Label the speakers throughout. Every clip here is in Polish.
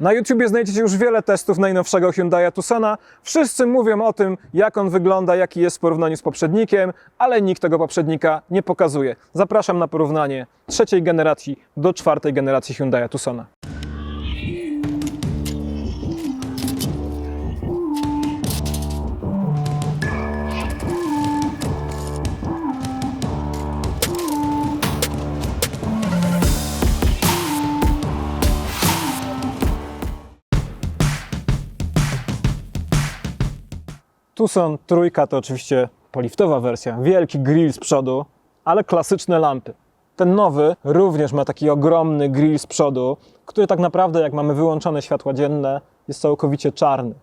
Speaker 1: Na YouTubie znajdziecie już wiele testów najnowszego Hyundai Tucsona. Wszyscy mówią o tym, jak on wygląda, jaki jest w porównaniu z poprzednikiem, ale nikt tego poprzednika nie pokazuje. Zapraszam na porównanie trzeciej generacji do czwartej generacji Hyundai Tucsona. Tucson trójka to oczywiście poliftowa wersja, wielki grill z przodu, ale klasyczne lampy. Ten nowy również ma taki ogromny grill z przodu, który tak naprawdę jak mamy wyłączone światła dzienne jest całkowicie czarny.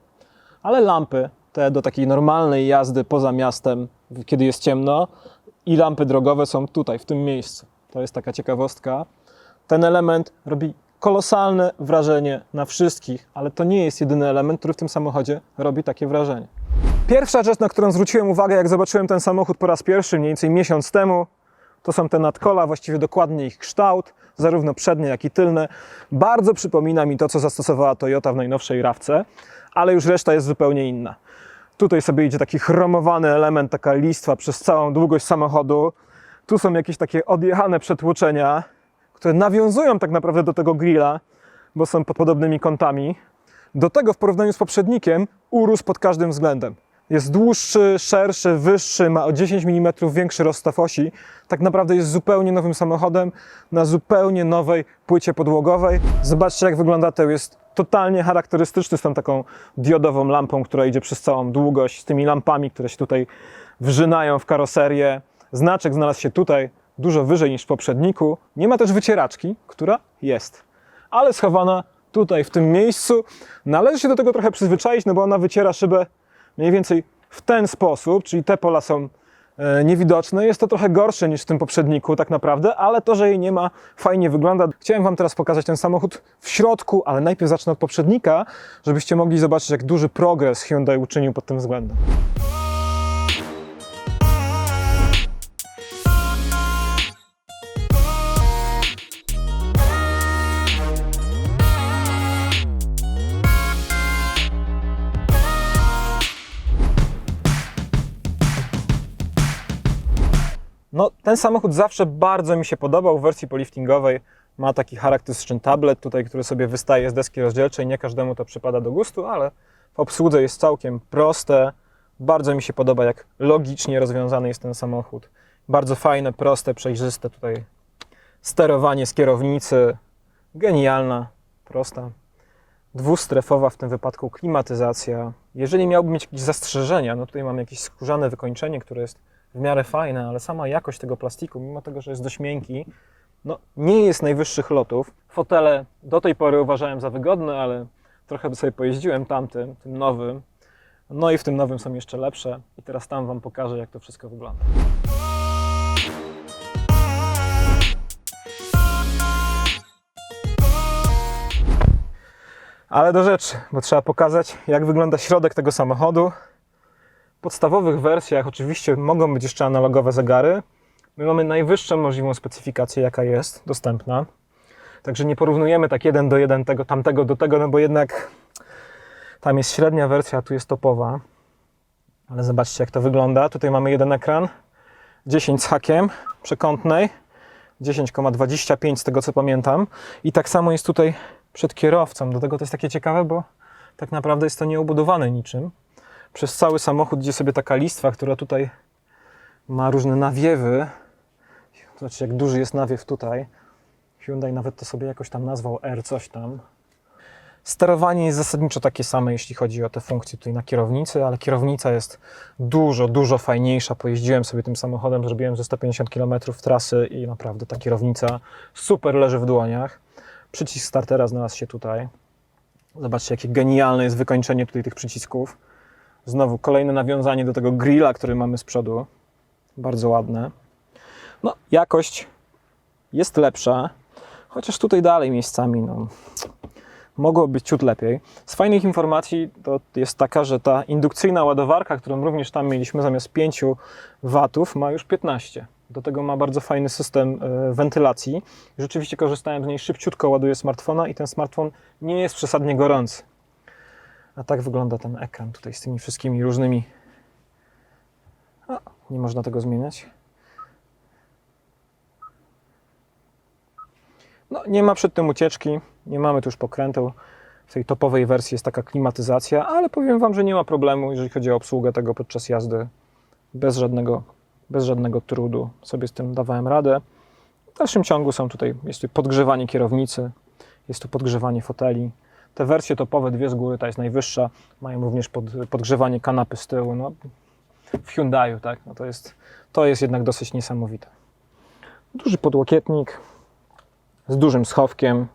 Speaker 1: Ale lampy, te do takiej normalnej jazdy poza miastem, kiedy jest ciemno, i lampy drogowe są tutaj, w tym miejscu. To jest taka ciekawostka. Ten element robi kolosalne wrażenie na wszystkich, ale to nie jest jedyny element, który w tym samochodzie robi takie wrażenie. Pierwsza rzecz, na którą zwróciłem uwagę, jak zobaczyłem ten samochód po raz pierwszy, mniej więcej miesiąc temu, to są te nadkola, właściwie dokładnie ich kształt, zarówno przednie, jak i tylne. Bardzo przypomina mi to, co zastosowała Toyota w najnowszej rawce, ale już reszta jest zupełnie inna. Tutaj sobie idzie taki chromowany element, taka listwa przez całą długość samochodu. Tu są jakieś takie odjechane przetłoczenia, które nawiązują tak naprawdę do tego grilla, bo są pod podobnymi kątami. Do tego w porównaniu z poprzednikiem urósł pod każdym względem. Jest dłuższy, szerszy, wyższy, ma o 10 mm większy rozstaw osi. Tak naprawdę jest zupełnie nowym samochodem na zupełnie nowej płycie podłogowej. Zobaczcie, jak wygląda tył. Jest totalnie charakterystyczny z tą taką diodową lampą, która idzie przez całą długość, z tymi lampami, które się tutaj wrzynają w karoserię. Znaczek znalazł się tutaj dużo wyżej niż w poprzedniku. Nie ma też wycieraczki, która jest, ale schowana tutaj, w tym miejscu. Należy się do tego trochę przyzwyczaić, no bo ona wyciera szybę mniej więcej w ten sposób, czyli te pola są e, niewidoczne. Jest to trochę gorsze niż w tym poprzedniku tak naprawdę, ale to, że jej nie ma, fajnie wygląda. Chciałem Wam teraz pokazać ten samochód w środku, ale najpierw zacznę od poprzednika, żebyście mogli zobaczyć, jak duży progres Hyundai uczynił pod tym względem. No, ten samochód zawsze bardzo mi się podobał w wersji poliftingowej. Ma taki charakterystyczny tablet tutaj, który sobie wystaje z deski rozdzielczej. Nie każdemu to przypada do gustu, ale w obsłudze jest całkiem proste. Bardzo mi się podoba, jak logicznie rozwiązany jest ten samochód. Bardzo fajne, proste, przejrzyste tutaj sterowanie z kierownicy. Genialna, prosta. Dwustrefowa w tym wypadku klimatyzacja. Jeżeli miałbym mieć jakieś zastrzeżenia, no tutaj mam jakieś skórzane wykończenie, które jest w miarę fajne, ale sama jakość tego plastiku, mimo tego, że jest dość miękki, no nie jest najwyższych lotów. Fotele do tej pory uważałem za wygodne, ale trochę sobie pojeździłem tamtym, tym nowym. No i w tym nowym są jeszcze lepsze. I teraz tam Wam pokażę, jak to wszystko wygląda. Ale do rzeczy, bo trzeba pokazać, jak wygląda środek tego samochodu. Podstawowych wersjach oczywiście mogą być jeszcze analogowe zegary. My mamy najwyższą możliwą specyfikację, jaka jest dostępna. Także nie porównujemy tak jeden do jeden tego, tamtego do tego, no bo jednak tam jest średnia wersja, tu jest topowa. Ale zobaczcie, jak to wygląda. Tutaj mamy jeden ekran, 10 z hakiem przekątnej, 10,25 z tego co pamiętam. I tak samo jest tutaj przed kierowcą. Do tego to jest takie ciekawe, bo tak naprawdę jest to nieobudowane niczym. Przez cały samochód idzie sobie taka listwa, która tutaj ma różne nawiewy. Zobaczcie, jak duży jest nawiew tutaj. Hyundai nawet to sobie jakoś tam nazwał R coś tam. Sterowanie jest zasadniczo takie same, jeśli chodzi o te funkcje tutaj na kierownicy, ale kierownica jest dużo, dużo fajniejsza. Pojeździłem sobie tym samochodem, zrobiłem ze 150 km trasy i naprawdę ta kierownica super leży w dłoniach. Przycisk startera znalazł się tutaj. Zobaczcie, jakie genialne jest wykończenie tutaj tych przycisków. Znowu kolejne nawiązanie do tego grilla, który mamy z przodu. Bardzo ładne. No, jakość jest lepsza, chociaż tutaj dalej miejscami no, mogło być ciut lepiej. Z fajnych informacji to jest taka, że ta indukcyjna ładowarka, którą również tam mieliśmy zamiast 5 watów, ma już 15. Do tego ma bardzo fajny system e, wentylacji. Rzeczywiście korzystałem z niej szybciutko, ładuję smartfona i ten smartfon nie jest przesadnie gorący. A tak wygląda ten ekran tutaj z tymi wszystkimi różnymi. O, nie można tego zmieniać. No, nie ma przed tym ucieczki, nie mamy tu już pokręteł. W tej topowej wersji jest taka klimatyzacja, ale powiem Wam, że nie ma problemu, jeżeli chodzi o obsługę tego podczas jazdy. Bez żadnego, bez żadnego trudu sobie z tym dawałem radę. W dalszym ciągu są tutaj, jest tu podgrzewanie kierownicy, jest tu podgrzewanie foteli. Te wersje topowe, dwie z góry, ta jest najwyższa, mają również pod, podgrzewanie kanapy z tyłu. No, w Hyundaiu, tak? No to, jest, to jest jednak dosyć niesamowite. Duży podłokietnik z dużym schowkiem,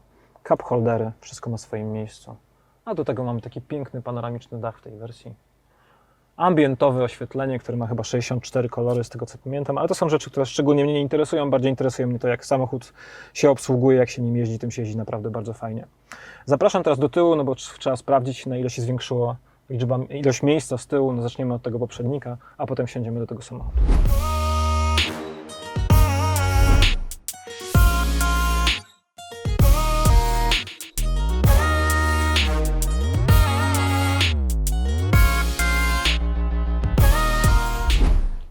Speaker 1: cup holdery, wszystko na swoim miejscu. A do tego mamy taki piękny panoramiczny dach w tej wersji. Ambientowe oświetlenie, które ma chyba 64 kolory, z tego co pamiętam, ale to są rzeczy, które szczególnie mnie nie interesują. Bardziej interesuje mnie to, jak samochód się obsługuje, jak się nim jeździ, tym się jeździ naprawdę bardzo fajnie. Zapraszam teraz do tyłu, no bo tr- trzeba sprawdzić, na ile się zwiększyła liczba, ilość miejsca z tyłu. No zaczniemy od tego poprzednika, a potem siądziemy do tego samochodu.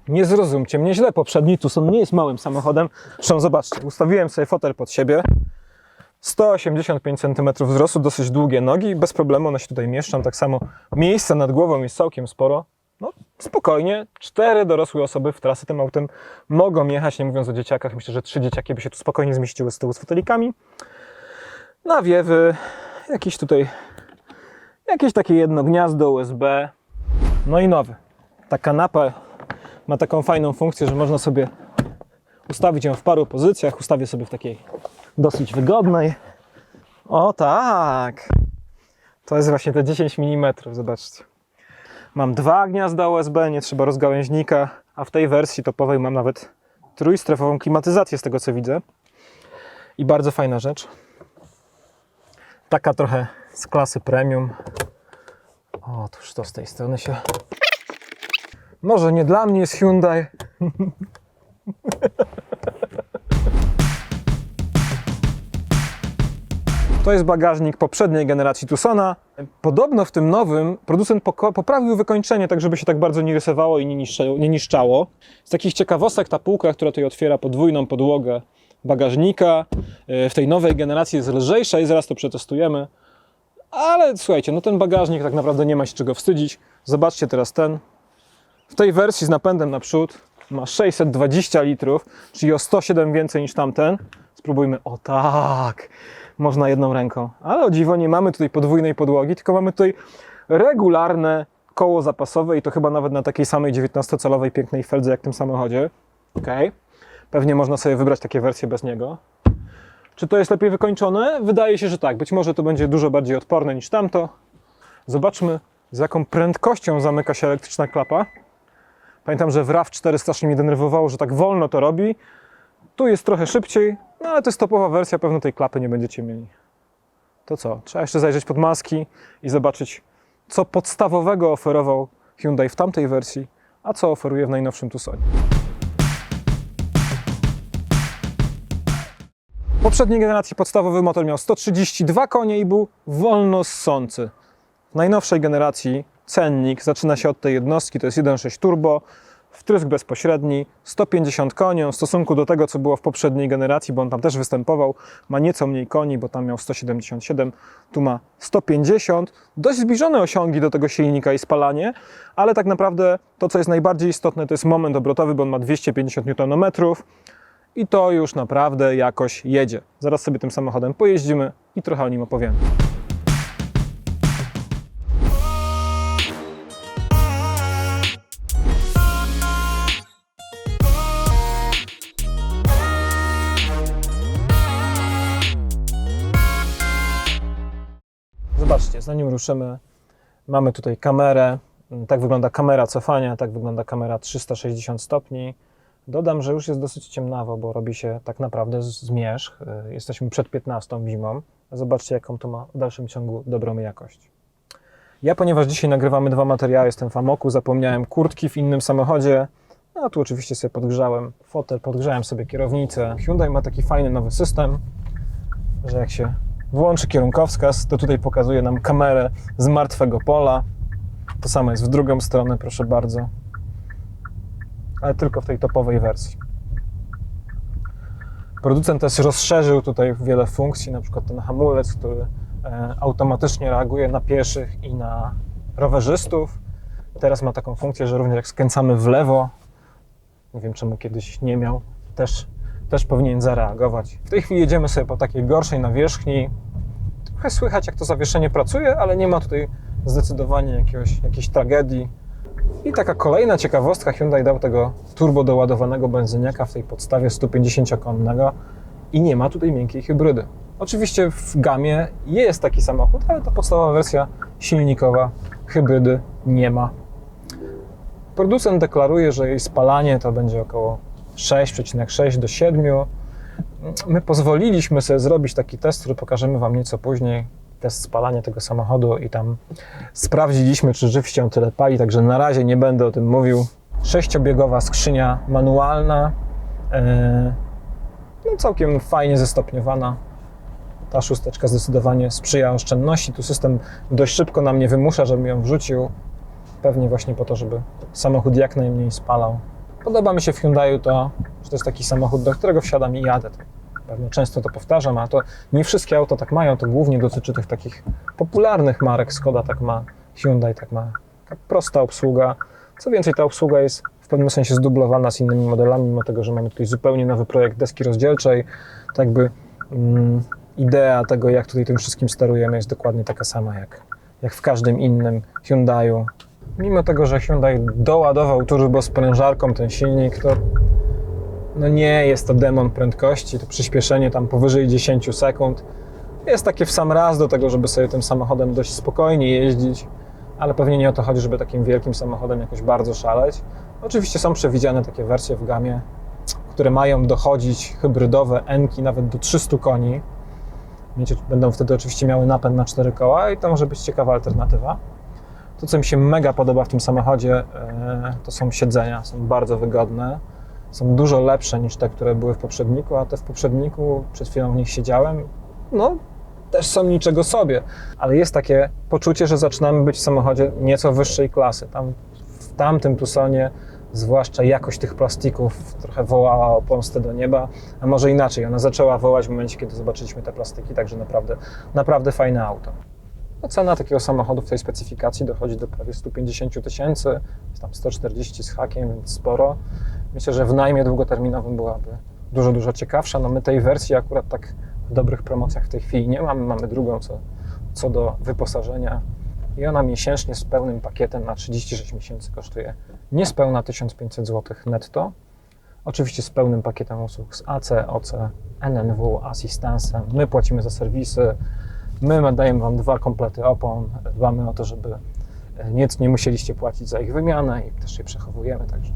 Speaker 1: Nie zrozumcie mnie źle, poprzedni Tucson nie jest małym samochodem. Zresztą zobaczcie, ustawiłem sobie fotel pod siebie. 185 cm wzrostu, dosyć długie nogi, bez problemu one się tutaj mieszczą. Tak samo miejsca nad głową jest całkiem sporo. No, spokojnie, cztery dorosłe osoby w trasy tym autem mogą jechać, nie mówiąc o dzieciakach. Myślę, że trzy dzieciaki by się tu spokojnie zmieściły z tyłu z fotelikami. Nawiewy, jakieś tutaj, jakieś takie jedno gniazdo USB. No i nowy. Ta kanapa ma taką fajną funkcję, że można sobie ustawić ją w paru pozycjach. Ustawię sobie w takiej dosyć wygodnej. O tak! To jest właśnie te 10 mm, zobaczcie. Mam dwa gniazda USB, nie trzeba rozgałęźnika, a w tej wersji topowej mam nawet trójstrefową klimatyzację z tego co widzę. I bardzo fajna rzecz. Taka trochę z klasy premium. O, tuż to z tej strony się może nie dla mnie jest Hyundai. To jest bagażnik poprzedniej generacji Tucsona. Podobno w tym nowym producent poprawił wykończenie, tak żeby się tak bardzo nie rysowało i nie niszczało. Nie niszczało. Z takich ciekawostek ta półka, która tutaj otwiera podwójną podłogę bagażnika, e, w tej nowej generacji jest lżejsza i zaraz to przetestujemy. Ale słuchajcie, no ten bagażnik tak naprawdę nie ma się czego wstydzić. Zobaczcie teraz ten. W tej wersji z napędem naprzód ma 620 litrów, czyli o 107 więcej niż tamten. Spróbujmy. O tak! Można jedną ręką. Ale o dziwo nie mamy tutaj podwójnej podłogi, tylko mamy tutaj regularne koło zapasowe i to chyba nawet na takiej samej 19-calowej pięknej feldze jak w tym samochodzie. Ok. Pewnie można sobie wybrać takie wersje bez niego. Czy to jest lepiej wykończone? Wydaje się, że tak. Być może to będzie dużo bardziej odporne niż tamto. Zobaczmy, z jaką prędkością zamyka się elektryczna klapa. Pamiętam, że w RAV4 strasznie mnie denerwowało, że tak wolno to robi. Tu jest trochę szybciej, no ale to jest topowa wersja, pewno tej klapy nie będziecie mieli. To co? Trzeba jeszcze zajrzeć pod maski i zobaczyć, co podstawowego oferował Hyundai w tamtej wersji, a co oferuje w najnowszym Tucsonie. Poprzedniej generacji podstawowy motor miał 132 konie i był wolno ssący. W najnowszej generacji cennik zaczyna się od tej jednostki, to jest 1.6 turbo, wtrysk bezpośredni, 150 koni w stosunku do tego, co było w poprzedniej generacji, bo on tam też występował, ma nieco mniej koni, bo tam miał 177, tu ma 150. Dość zbliżone osiągi do tego silnika i spalanie, ale tak naprawdę to, co jest najbardziej istotne, to jest moment obrotowy, bo on ma 250 Nm i to już naprawdę jakoś jedzie. Zaraz sobie tym samochodem pojeździmy i trochę o nim opowiemy. Zobaczcie, zanim ruszymy, mamy tutaj kamerę. Tak wygląda kamera cofania, tak wygląda kamera 360 stopni. Dodam, że już jest dosyć ciemnawo, bo robi się tak naprawdę zmierzch. Y, Jesteśmy przed 15 zimą. Zobaczcie, jaką to ma w dalszym ciągu dobrą jakość. Ja, ponieważ dzisiaj nagrywamy dwa materiały, jestem w amoku, zapomniałem kurtki w innym samochodzie. No tu oczywiście sobie podgrzałem fotel, podgrzałem sobie kierownicę. Hyundai ma taki fajny nowy system, że jak się włączy kierunkowskaz, to tutaj pokazuje nam kamerę z martwego pola. To samo jest w drugą stronę, proszę bardzo. Ale tylko w tej topowej wersji. Producent też rozszerzył tutaj wiele funkcji, na przykład ten hamulec, który e, automatycznie reaguje na pieszych i na rowerzystów. Teraz ma taką funkcję, że również jak skręcamy w lewo, nie wiem czemu kiedyś nie miał, też, też powinien zareagować. W tej chwili jedziemy sobie po takiej gorszej nawierzchni. Trochę słychać jak to zawieszenie pracuje, ale nie ma tutaj zdecydowanie jakiegoś, jakiejś tragedii. I taka kolejna ciekawostka, Hyundai dał tego turbo doładowanego benzyniaka w tej podstawie 150-konnego i nie ma tutaj miękkiej hybrydy. Oczywiście w gamie jest taki samochód, ale to podstawowa wersja silnikowa, hybrydy nie ma. Producent deklaruje, że jej spalanie to będzie około 6,6 do 7. My pozwoliliśmy sobie zrobić taki test, który pokażemy Wam nieco później. Test spalania tego samochodu i tam sprawdziliśmy, czy rzeczywiście on tyle pali, także na razie nie będę o tym mówił. Sześciobiegowa skrzynia manualna, e, no całkiem fajnie zestopniowana. Ta szósteczka zdecydowanie sprzyja oszczędności. Tu system dość szybko na mnie wymusza, żebym ją wrzucił. Pewnie właśnie po to, żeby samochód jak najmniej spalał. Podoba mi się w Hyundaiu to, że to jest taki samochód, do którego wsiadam i jadę. Pewnie często to powtarzam, a to nie wszystkie auta tak mają. To głównie dotyczy tych takich popularnych marek. Skoda tak ma, Hyundai tak ma. Taka prosta obsługa. Co więcej, ta obsługa jest w pewnym sensie zdublowana z innymi modelami, mimo tego, że mamy tutaj zupełnie nowy projekt deski rozdzielczej. Tak jakby mm, idea tego, jak tutaj tym wszystkim sterujemy, jest dokładnie taka sama jak, jak w każdym innym Hyundaiu. Mimo tego, że Hyundai doładował turbo sprężarką ten silnik, to no nie jest to demon prędkości, to przyspieszenie tam powyżej 10 sekund. Jest takie w sam raz do tego, żeby sobie tym samochodem dość spokojnie jeździć, ale pewnie nie o to chodzi, żeby takim wielkim samochodem jakoś bardzo szaleć. Oczywiście są przewidziane takie wersje w gamie, które mają dochodzić hybrydowe Enki nawet do 300 koni. Będą wtedy oczywiście miały napęd na 4 koła i to może być ciekawa alternatywa. To, co mi się mega podoba w tym samochodzie, e, to są siedzenia. Są bardzo wygodne. Są dużo lepsze niż te, które były w poprzedniku, a te w poprzedniku, przed chwilą w nich siedziałem, no też są niczego sobie. Ale jest takie poczucie, że zaczynamy być w samochodzie nieco wyższej klasy. Tam, w tamtym Tucsonie, zwłaszcza jakość tych plastików trochę wołała o pomstę do nieba, a może inaczej, ona zaczęła wołać w momencie, kiedy zobaczyliśmy te plastiki, także naprawdę, naprawdę fajne auto. Cena takiego samochodu w tej specyfikacji dochodzi do prawie 150 000 tysięcy, jest tam 140 z hakiem, więc sporo. Myślę, że w najmie długoterminowym byłaby dużo, dużo ciekawsza. No my tej wersji akurat tak w dobrych promocjach w tej chwili nie mamy. Mamy drugą co, co do wyposażenia i ona miesięcznie z pełnym pakietem na 36 miesięcy kosztuje niespełna 1500 zł netto. Oczywiście z pełnym pakietem usług z AC, OC, NNW, asystansem. My płacimy za serwisy, my dajemy Wam dwa komplety opon, dbamy o to, żeby e, nic nie musieliście płacić za ich wymianę i też je przechowujemy, także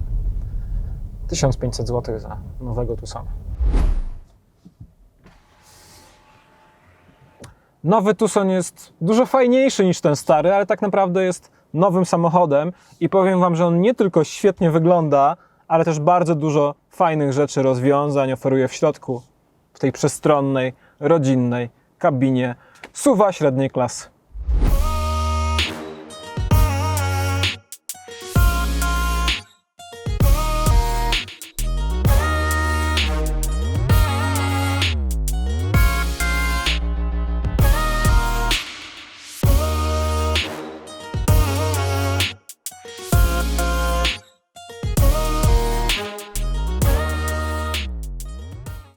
Speaker 1: 1500 zł za nowego Tucsona. Nowy Tucson jest dużo fajniejszy niż ten stary, ale tak naprawdę jest nowym samochodem i powiem Wam, że on nie tylko świetnie wygląda, ale też bardzo dużo fajnych rzeczy, rozwiązań oferuje w środku, w tej przestronnej, rodzinnej kabinie suwa średniej klasy.